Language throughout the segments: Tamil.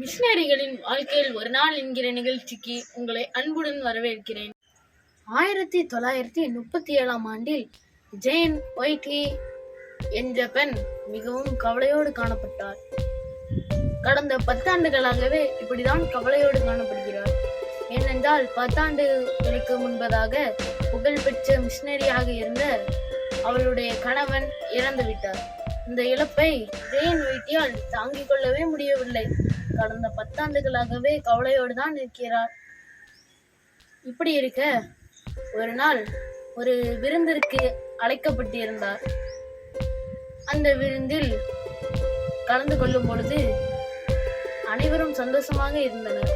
மிஷினரிகளின் வாழ்க்கையில் ஒரு நாள் என்கிற நிகழ்ச்சிக்கு உங்களை அன்புடன் வரவேற்கிறேன். ஆயிரத்தி தொள்ளாயிரத்தி முப்பத்தி ஏழாம் ஆண்டில் ஜெயின் ஒய்டி என்ற பெண் மிகவும் கவலையோடு காணப்பட்டார். கடந்த பத்தாண்டுகளாகவே இப்படிதான் கவலையோடு காணப்படுகிறார். ஏனென்றால் பத்தாண்டுகளுக்கு முன்பதாக புகழ்பெற்ற மிஷினரியாக இருந்த அவளுடைய கணவன் இறந்துவிட்டார். இந்த இழப்பை ஜெயன் வெயிட்டியால் தாங்கிக் கொள்ளவே முடியவில்லை. கடந்த பத்தாண்டுகளாகவே கவலையோடு தான் இருக்கிறார். இப்படி இருக்க ஒரு நாள் ஒரு விருந்திற்கு அழைக்கப்பட்டிருந்தார். அந்த விருந்தில் கலந்து கொள்ளும் பொழுது அனைவரும் சந்தோஷமாக இருந்தனர்.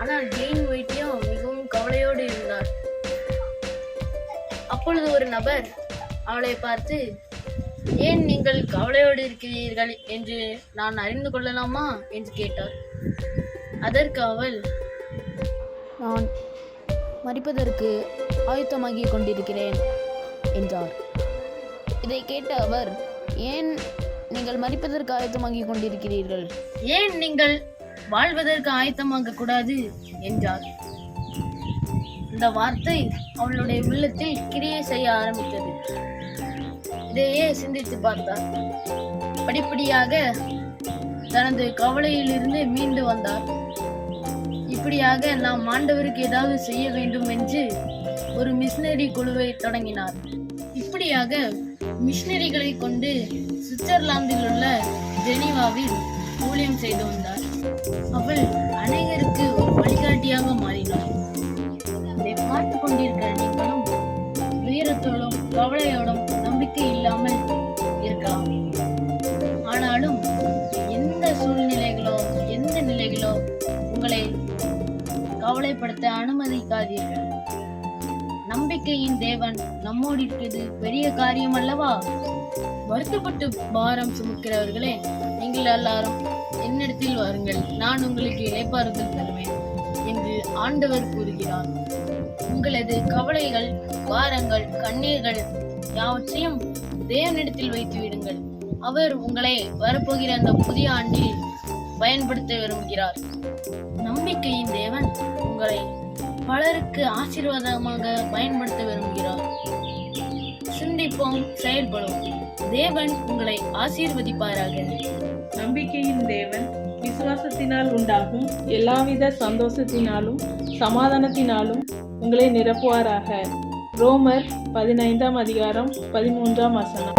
ஆனால் ஜெயின் வைத்தியம் மிகவும் கவலையோடு இருந்தார். அப்பொழுது ஒரு நபர் அவளை பார்த்து ஏன் நீங்கள் கவலையோடு இருக்கிறீர்கள் என்று நான் அறிந்து கொள்ளலாமா என்று கேட்டார். அதற்கு அவள் நான் மறிப்பதற்கு ஆயத்தமாகிக் கொண்டிருக்கிறேன் என்றார். இதை கேட்ட அவர் ஏன் நீங்கள் மறிப்பதற்கு ஆயத்தமாகிக் கொண்டிருக்கிறீர்கள்? ஏன் நீங்கள் வாழ்வதற்கு ஆயத்தமாக கூடாது? என்றார். இந்த வார்த்தை அவளுடைய உள்ளத்தில் கிரியை செய்ய ஆரம்பித்தது. இதையே சிந்தித்து பார்த்தார். படிப்படியாக தனது கவலையிலிருந்து மீண்டு வந்தார். இப்படியாக நாம் ஆண்டவருக்கு ஏதாவது செய்ய வேண்டும் என்று ஒரு மிஷினரி குழுவை தொடங்கினார். இப்படியாக மிஷினரிகளை கொண்டு சுவிட்சர்லாந்தில் உள்ள ஜெனீவாவில் ஊழியம் செய்து வந்தார். அவள் அநேகருக்கு ஒரு வழிகாட்டியாக மாறினார் இதை பார்த்து கொண்டிருக்கிற நீங்களும் உயரத்தோடும் கவலையோடும் நம்பிக்கை இல்லாமல் இருக்கலாம் ஆனாலும் எந்த சூழ்நிலைகளோ எந்த நிலைகளோ உங்களை கவலைப்படுத்த அனுமதிக்காதீர்கள். நம்பிக்கையின் தேவன் நம்மோடு இருக்கிறது பெரிய காரியம் அல்லவா வருத்தப்பட்டு பாரம் சுமக்கிறவர்களே நீங்கள் எல்லாரும் என்னிடத்தில் வாருங்கள். நான் உங்களுக்கு இழைப்பாறுதல் தருவேன் என்று ஆண்டவர் கூறுகிறார். உங்களது கவலைகள் பாரங்கள் கண்ணீர்கள் யாவற்றையும் தேவனிடத்தில் வைத்து விடுங்கள். அவர் உங்களை வரப்போகிற அந்த புதிய ஆண்டில் பயன்படுத்த விரும்புகிறார். நம்பிக்கையின் தேவன் உங்களை பலருக்கு ஆசீர்வாதமாக பயன்படுத்த விரும்புகிறார். சிந்திப்போம் செயல்படும் தேவன் உங்களை ஆசீர்வதிப்பாராக. நம்பிக்கையின் தேவன் விசுவாசத்தினால் உண்டாகும் எல்லாவித சந்தோஷத்தினாலும் சமாதானத்தினாலும் உங்களை நிரப்புவாராக. ரோமர் பதினைந்தாம் அதிகாரம் பதிமூன்றாம் வசனம்.